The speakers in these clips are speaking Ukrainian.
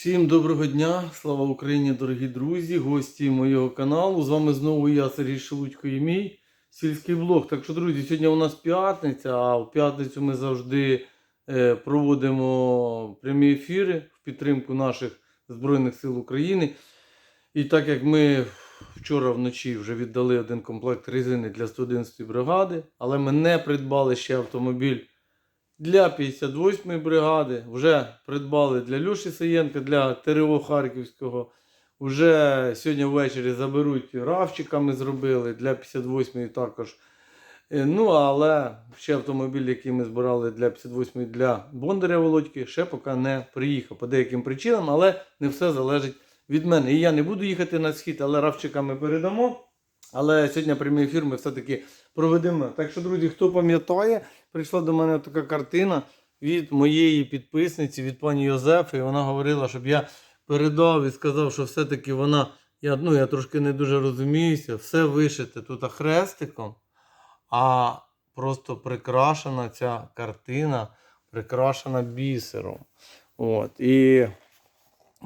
Всім доброго дня, слава Україні, дорогі друзі, гості моєго каналу. З вами знову я, Сергій Шелудько і мій сільський блог. Так що, друзі, сьогодні у нас п'ятниця, а в п'ятницю ми завжди е, проводимо прямі ефіри в підтримку наших Збройних сил України. І так як ми вчора вночі вже віддали один комплект резини для 111 бригади, але ми не придбали ще автомобіль для 58-ї бригади, вже придбали для Льоші Саєнка, для ТРО Харківського. Уже сьогодні ввечері заберуть равчиками зробили для 58-ї також. Е, Ну, але ще автомобіль, який ми збирали для 58-ї для Бондаря Володьки, ще поки не приїхав по деяким причинам, але не все залежить від мене. І я не буду їхати на схід, але равчиками передамо. Але сьогодні прямий ефір ми все-таки проведемо. Так що, друзі, хто пам'ятає, прийшла до мене така картина від моєї підписниці, від пані Йозефи. І вона говорила, щоб я передав і сказав, що все-таки вона, я, ну, я трошки не дуже розуміюся, все вишите тут хрестиком, а просто прикрашена ця картина, прикрашена бісером. От. І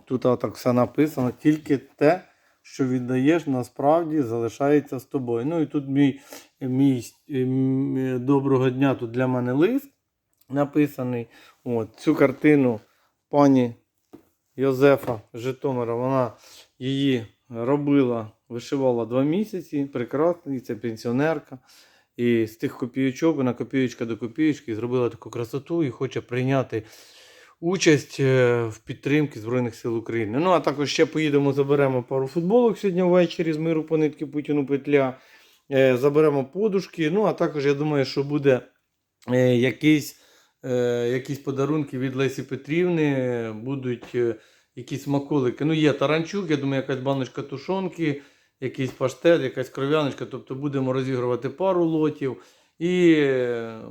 тут так все написано, тільки те, що віддаєш, насправді залишається з тобою. Ну і тут мій, мій ем, доброго дня тут для мене лист написаний. От, цю картину пані Йозефа Житомира, вона її робила, вишивала два місяці. Прекрасна, це пенсіонерка. І з тих копійочок, вона копійочка до копійочки зробила таку красоту і хоче прийняти участь е, в підтримці Збройних сил України. Ну, а також ще поїдемо, заберемо пару футболок сьогодні ввечері з миру по нитки Путіну петля. Е, Заберемо подушки. Ну, а також я думаю, що буде е, якийсь, якісь подарунки від Лесі Петрівни, будуть якісь смаколики. Ну, є таранчук, я думаю, якась баночка тушонки, якийсь паштет, якась кров'яночка. Тобто будемо розігрувати пару лотів. І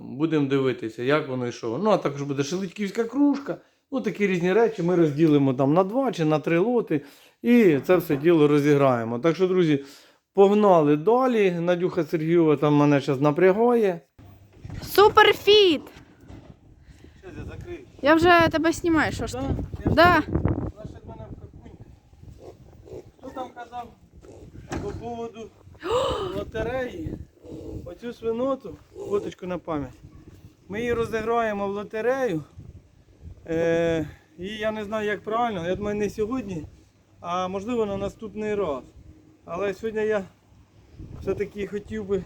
будемо дивитися, як воно і що. Ну, а також буде шелудьківська кружка. Ну, такі різні речі ми розділимо там на два чи на три лоти. І це все діло розіграємо. Так що, друзі, погнали далі. Надюха Сергієва там мене зараз напрягає. Суперфіт! Щас я закрию. Я вже тебе знімаю, що ж ти? Да? Мене в. Хто там казав по поводу лотереї? Оцю свиноту, фоточку на пам'ять. Ми її розіграємо в лотерею. Е, і я не знаю, як правильно. Я думаю, не сьогодні, а можливо на наступний раз. Але сьогодні я все-таки хотів би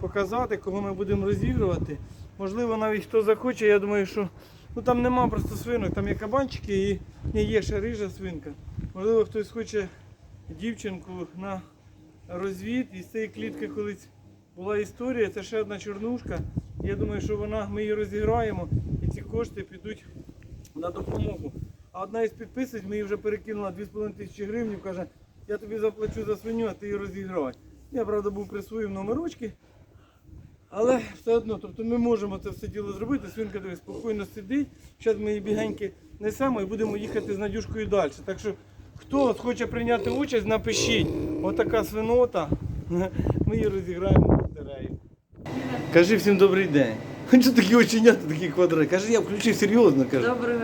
показати, кого ми будемо розігрувати. Можливо, навіть хто захоче, я думаю, що ну, там нема просто свинок, там є кабанчики і ні, є ще рижа свинка. Можливо, хтось хоче дівчинку на розвід. І з цієї клітки колись була історія, це ще одна чорнушка. Я думаю, що вона, ми її розіграємо і ці кошти підуть на допомогу. А одна із підписниць ми її вже перекинула 2,5 тисячі гривень, каже, я тобі заплачу за свиню, а ти її розіграй. Я, правда, був при своїм номерочки. Але все одно, тобто ми можемо це все діло зробити. Свинка дивись, спокійно сидить. Зараз ми її бігеньки несемо і будемо їхати з Надюшкою далі. Так що, хто хоче прийняти участь, напишіть. Отака свинота. Ми її розіграємо в лотерею. Кажи всім добрий день. Що такі оченята, такі квадрати? Каже, я включив серйозно. Кажу. Доброго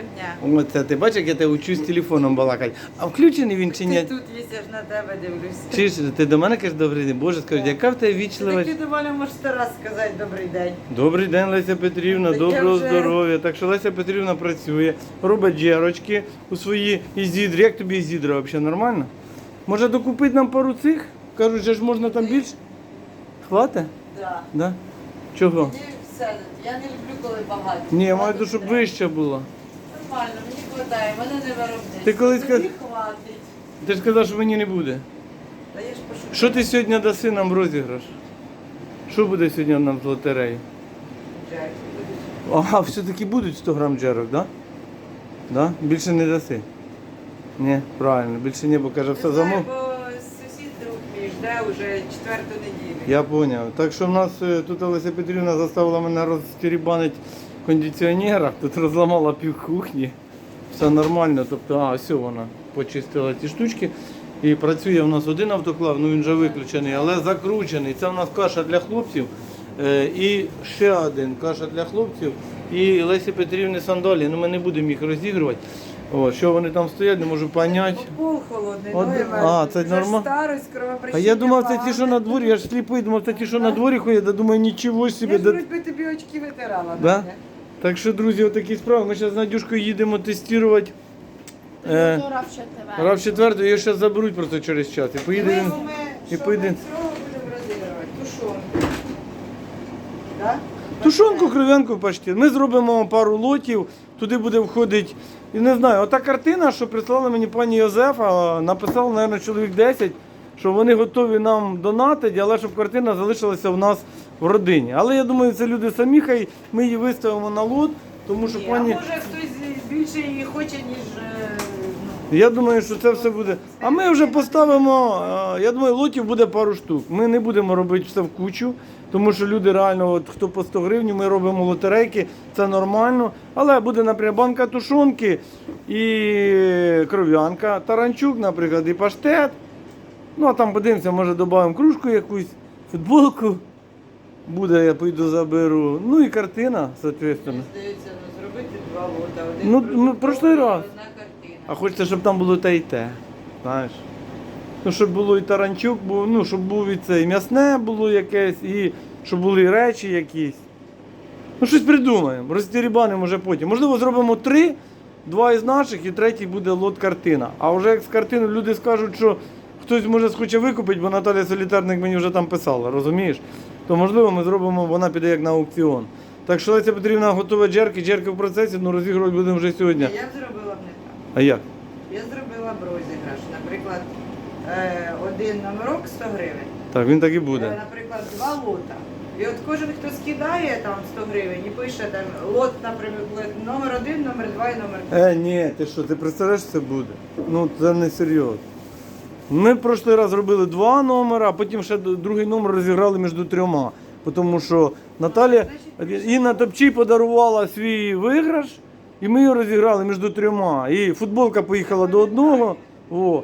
дня. Оце ти бачиш, як я тебе учу з телефоном балакати. А включений він чи Ти ні? тут вісиш на тебе дивлюсь. Чи ж ти до мене кажеш добрий день? Боже, скажи, яка в тебе Ти вічливість? до мене можеш раз сказати добрий день. Добрий день, Леся Петрівна, Так я доброго вже- здоров'я. Так що Леся Петрівна працює, робить джерочки у свої ізідри. Як тобі ізідра взагалі нормально? Може докупити нам пару цих? Кажуть, же ж можна там більше? Хвата? Да. Да? Чого? Мені все, я не люблю, коли багато. Ні, я маю щоб вища була. Нормально, мені хватає, мене не виробництво. Ти колись Тобі каз- хватить. Ти ж сказав, що мені не буде. Та я ж пошукаю. Що ти сьогодні даси нам в розіграш? Що буде сьогодні нам в лотереї? Джек. Ага, все-таки будуть 100 грам джерок, да? Да? Більше не даси? Ні, правильно, більше не, бо каже, все Не знаю, замов. бо сусід друг мій жде вже четверту неділю. Я зрозумів. Так що в нас е, тут Олеся Петрівна заставила мене розтерібанити в кондиціонерах, тут розламала пів кухні. Все нормально, тобто, а, все вона почистила ті штучки. І працює в нас один автоклав, ну він вже виключений, але закручений. Це в нас каша для хлопців. Е, і ще один каша для хлопців. І Лесі Петрівни сандалі. Ну ми не будемо їх розігрувати. О, що вони там стоять, не можу поняти. Пол холодний, От- ноги а, це Вже ж норма- старость, А я думав, це ті, що на дворі, я ж сліпий, думав, це ті, що на дворі ходять, да думаю, нічого собі. Я ж да- вроді тобі очки витирала. Да? Надя. Так що, друзі, отакі справи. Ми зараз з Надюшкою їдемо тестувати. Е, Рав 4, її ще заберуть просто через час. І поїдемо. Ми, ми, і що поїдемо. ми цього будемо розігрувати? Тушонку. Да? Тушонку, кров'янку, паштет. Ми зробимо пару лотів, туди буде входити. І не знаю, ота картина, що прислала мені пані Йозефа, написала, мабуть, чоловік 10, що вони готові нам донатити, але щоб картина залишилася в нас в родині. Але я думаю, це люди самі, хай ми її виставимо на лот, тому що Ні, пані. А може хтось більше її хоче, ніж. е, ну, Я думаю, що це все буде. А ми вже поставимо. е, Я думаю, лотів буде пару штук. Ми не будемо робити все в кучу, тому що люди реально, от хто по 100 гривень, ми робимо лотерейки, це нормально. Але буде, наприклад, банка тушонки і кров'янка, таранчук, наприклад, і паштет. Ну а там подивимося, може додамо кружку якусь, футболку. Буде, я поїду заберу. Ну і картина, соответственно. Мені здається, ну, зробити два лота. Один Ну, ми прошлий раз. Одна картина. А хочеться, щоб там було те і те. Знаєш. Ну, щоб було і таранчук, був, ну, щоб був і це, і м'ясне було якесь, і щоб були і речі якісь. Ну, щось придумаємо. Розтірібанимо вже потім. Можливо, зробимо три, два із наших, і третій буде лот картина. А вже як з картину люди скажуть, що хтось може схоче викупити, бо Наталя Солітарник мені вже там писала, розумієш? То можливо ми зробимо, вона піде як на аукціон. Так що Леся Петрівна готова джерки, джерки в процесі, ну розігрувати будемо вже сьогодні. Я б зробила б не так. А як? Я зробила б розіграш. Наприклад, один номерок 100 гривень. Так, він так і Е, буде. Наприклад, два лота. І от кожен, хто скидає там 100 гривень і пише там лот, наприклад, номер один, номер два і номер три. Е, ні, ти що, ти представляєш, це буде? Ну, це не серйозно. Ми в прошлий раз робили два номера, а потім ще другий номер розіграли між трьома. Тому що Наталя Інна Топчій подарувала свій виграш, і ми його розіграли між трьома. І футболка поїхала до одного. О.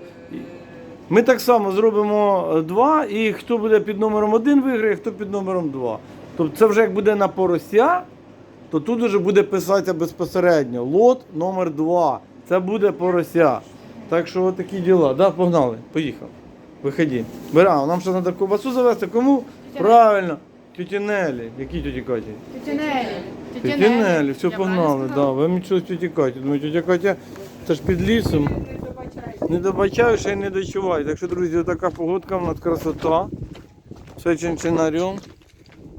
Ми так само зробимо е, два, і хто буде під номером один виграє, хто під номером два. Тобто це вже як буде на порося, то тут вже буде писатися безпосередньо. Лот номер 2 Це буде порося. Так що отакі діла. Да, погнали, поїхав. Виходи. Бера, нам ще треба ковбасу завести. Кому? Правильно. Тюті Нелі. Які тюті Каті? Тетянелі. Тюті Нелі, все погнали. Да. Ви мені щось тюті Каті. Думаю, тюті Катя, це ж під лісом. Не добачаю, ще й не дочуваю. Так що, друзі, така погодка, в нас красота. Все чинчинарем.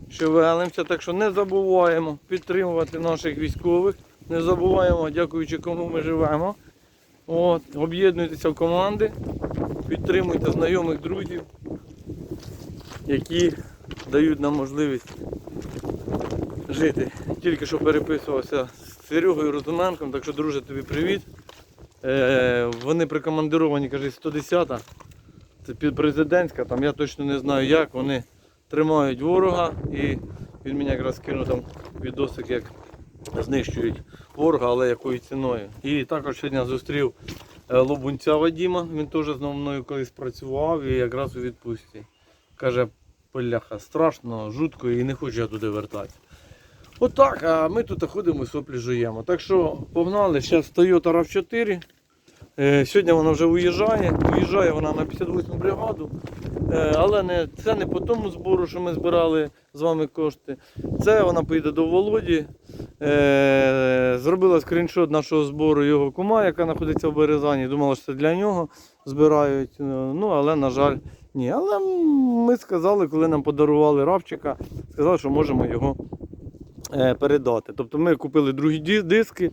Шевелимося, так що не забуваємо підтримувати наших військових. Не забуваємо, дякуючи кому ми живемо. От, об'єднуйтеся в команди, підтримуйте знайомих друзів, які дають нам можливість жити. Тільки що переписувався з Серегою Розуменком, так що, друже, тобі привіт. Е, вони прикомандировані, каже, 110-та. Це під- президентська, там я точно не знаю як. Вони тримають ворога і він мені якраз кинув там відосик, як знищують ворога, але якою ціною. І також сьогодні зустрів е, Лобунця Вадіма, він теж зі мною колись працював і якраз у відпустці. Каже, бляха, страшно, жутко і не хочу я туди вертатися. Отак, а ми тут ходимо і соплі жуємо. Так що погнали, зараз Toyota RAV4. Е, Сьогодні вона вже уїжджає. Уїжджає вона на 58 бригаду. Е, Але не, це не по тому збору, що ми збирали з вами кошти. Це вона поїде до Володі. Е, Зробила скріншот нашого збору його кума, яка знаходиться в Березані. Думала, що це для нього збирають. Е, Ну, але, на жаль, ні. Але ми сказали, коли нам подарували равчика, сказали, що можемо його е, передати. Тобто ми купили другі диски,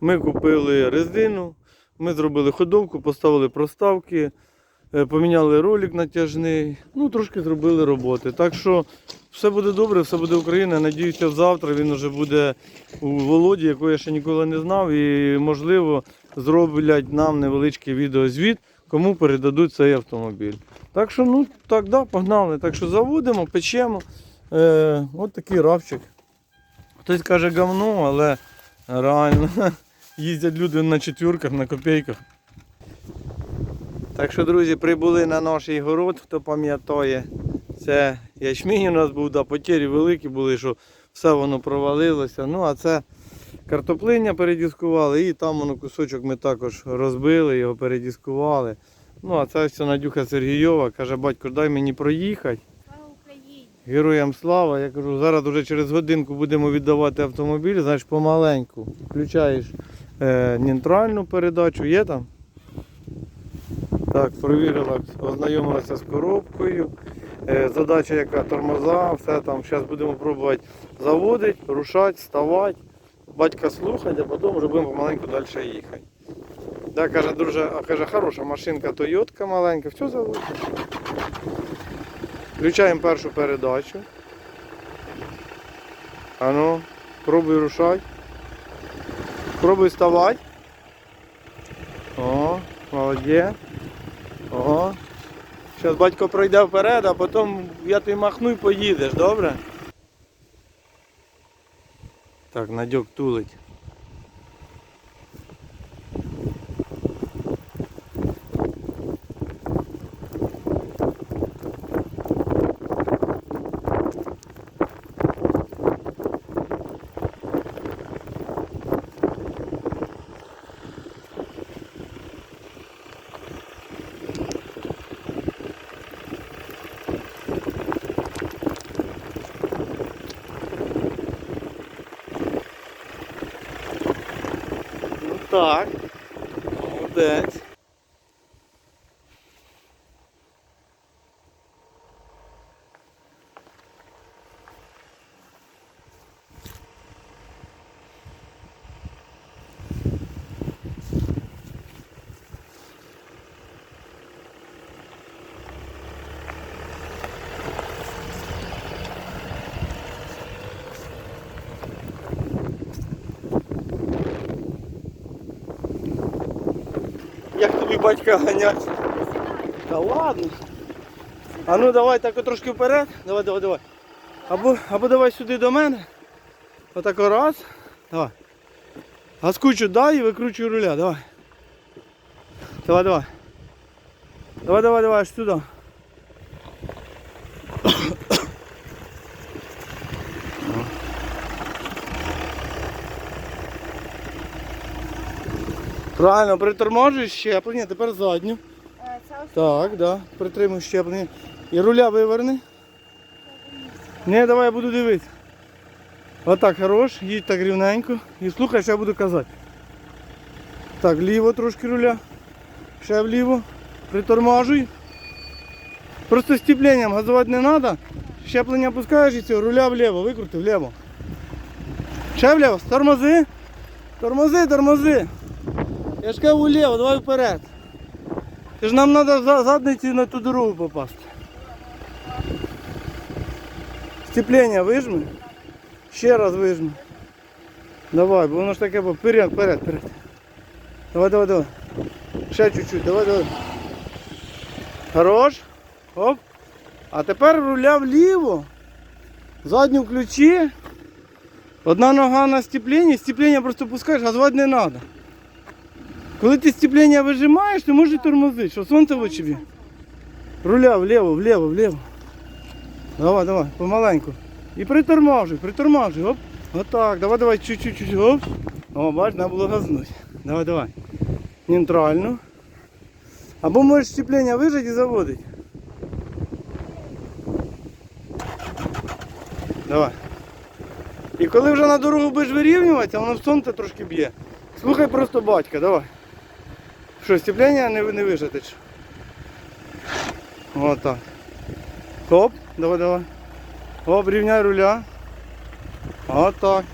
ми купили резину, ми зробили ходовку, поставили проставки, е, поміняли ролик натяжний, ну трошки зробили роботи. Так що все буде добре, все буде Україна. Надіюся, завтра він вже буде у Володі, якого я ще ніколи не знав, і можливо зроблять нам невеличкий відеозвіт, кому передадуть цей автомобіль. Так що, ну так, да, погнали. Так що заводимо, печемо. Е, от такий равчик. Хтось каже говно, але реально їздять люди на четвірках, на копійках. Так що, друзі, прибули на наш город, хто пам'ятає. Це ячмінь у нас був, да, потері великі були, що все воно провалилося. Ну, а це картоплиння передіскували, і там воно кусочок ми також розбили, його передіскували. Ну, а це все Надюха Сергійова, каже, батько, дай мені проїхати. Героям слава. Я кажу, зараз вже через годинку будемо віддавати автомобіль, знаєш, помаленьку. Включаєш е, нейтральну передачу, є там? Так, провірила, ознайомилася з коробкою. Е, задача яка тормоза, все там. Зараз будемо пробувати заводити, рушати, ставати. Батька слухати, а потім вже будемо помаленьку далі їхати. Да, каже, дуже, а каже, хороша машинка Тойотка маленька, все заводить. Включаємо першу передачу. Ану, пробуй рушай. Пробуй вставати. О, молодець. О. Зараз батько пройде вперед, а потім я тобі махну і поїдеш, добре? Так, Надьок тулить. Так. Молодець. Як тобі батька ганять? Та ладно. А ну давай так трошки вперед. Давай, давай, давай. Або, або давай сюди до мене. Отако раз. Давай. Газкучу дай і викручуй руля, давай. Давай, давай. Давай, давай, давай, аж сюди. Правильно, приторможуєш щеплення, тепер задню. Е, Так, да. Притримуй щеплення. І руля виверни. Не, давай я буду дивитися. Отак, хорош, їдь так рівненько. І слухай, що я буду казати. Так, ліво трошки руля. Ще вліво. Приторможуй. Просто стіпленням газувати не треба. Щеплення пускаєш і все, руля вліво, викрути вліво. Ще вліво, тормози. Тормози, тормози. Я ж кажу вліво, давай вперед. Це ж нам треба за задниці на ту дорогу попасти. Сцеплення вижми. Ще раз вижми. Давай, бо воно ж таке бо вперед, вперед, вперед. Давай, давай, давай. Ще чуть-чуть, давай, давай. Хорош. Оп. А тепер руля вліво. Задню ключі. Одна нога на степленні, степлення просто пускаєш, газувати не треба. Коли ти степлення вижимаєш, ти можеш тормозити, що сонце в очі. Руля вліво, вліво, вліво. Давай, давай, помаленьку. І приторможуй, приторможуй. Оп. Отак, давай, давай, чуть-чуть, чуть оп. О, бач, треба було газнути. Давай, давай. Нейтрально. Або можеш степлення вижати і заводити. Давай. І коли вже на дорогу будеш вирівнюватися, воно в сонце трошки б'є. Слухай просто батька, давай. Що, степлення не, не вижати? чи? Вот так. Хоп, давай, давай. Оп, рівняй руля. Вот так.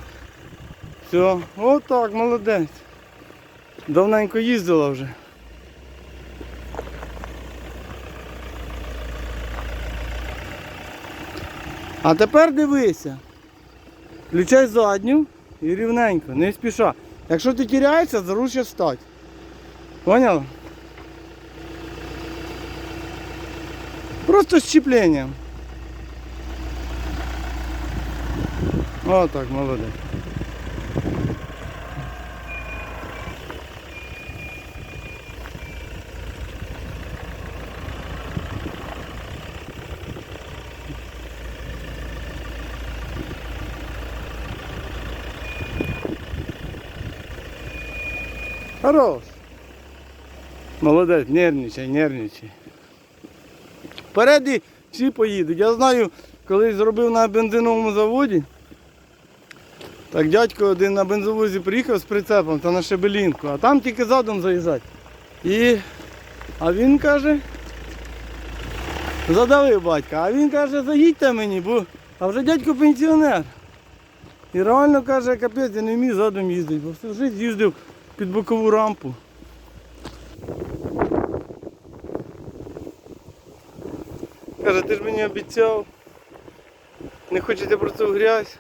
Все, вот так, молодець. Давненько їздила вже. А тепер дивися. Включай задню і рівненько, не спіша. Якщо ти тіряєшся, заручся встать. Поняла? Просто щеплением. О, так, молодець. Хорош. Молодець, нервничай, нервничай. Впереді всі поїдуть. Я знаю, колись зробив на бензиновому заводі. Так дядько один на бензовозі приїхав з прицепом та на Шебелінку, а там тільки задом заїжджати. І... А він каже, задавив батька, а він каже, заїдьте мені, бо а вже дядько пенсіонер. І реально каже, капець, я не вмію задом їздити, бо всю життя їздив під бокову рампу. Каже, ти ж мені обіцяв. Не хочете про цю грязь.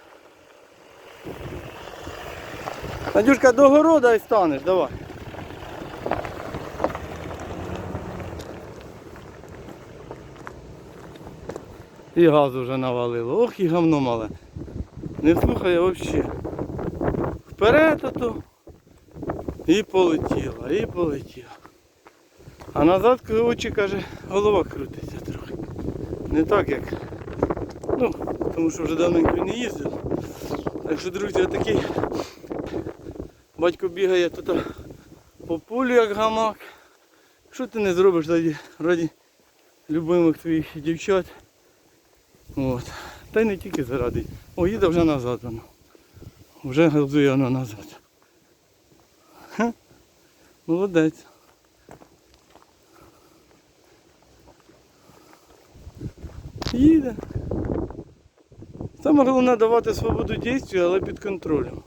Надюшка, до города і станеш, давай. І газу вже навалило. Ох і говно мале. Не слухає взагалі. Вперед ото. І полетіла, і полетіла. А назад очі каже, голова крутиться. Не так як. Ну, тому що вже давненько не їздив. Так що, друзі, отакий батько бігає тут по полю як гамак. Що ти не зробиш тоді раді любимих твоїх дівчат? От. Та й не тільки заради. О, їде вже назад воно. Вже газує воно назад. Ха. Молодець. Їде. Саме головне давати свободу дійству, але під контролем.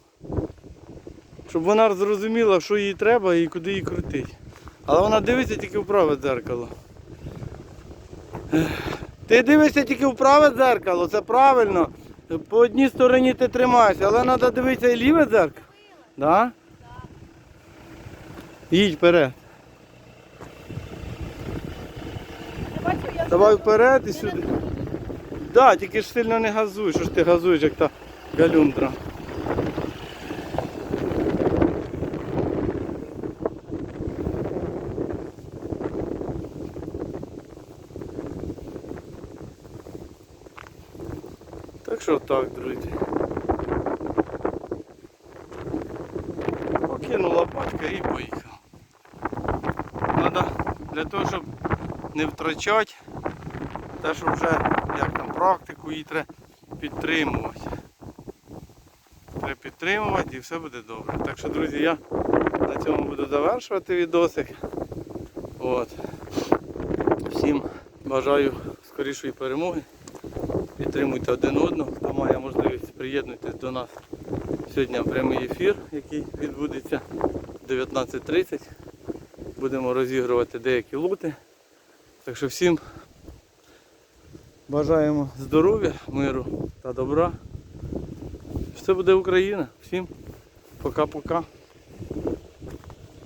Щоб вона зрозуміла, що їй треба і куди її крутить. Але вона дивиться тільки в праве дзеркало. Ти дивишся тільки в праве дзеркало, це правильно. По одній стороні ти тримаєшся, але треба дивитися і ліве дзеркало. Да? Їдь вперед. Давай вперед і сюди. Да, тільки ж сильно не газуй, що ж ти газуєш, як та галюндра. Так що так, друзі. Покинула батька і поїхав. Надо для того, щоб не втрачати те, що вже як там практику її треба підтримувати. Треба підтримувати і все буде добре. Так що, друзі, я на цьому буду завершувати відосик. От. Всім бажаю скорішої перемоги. Підтримуйте один одного, хто має можливість приєднуйтесь до нас сьогодні прямий ефір, який відбудеться в 19.30. Будемо розігрувати деякі лути. Так що всім бажаємо здоров'я, миру та добра. Все буде Україна. Всім пока-пока.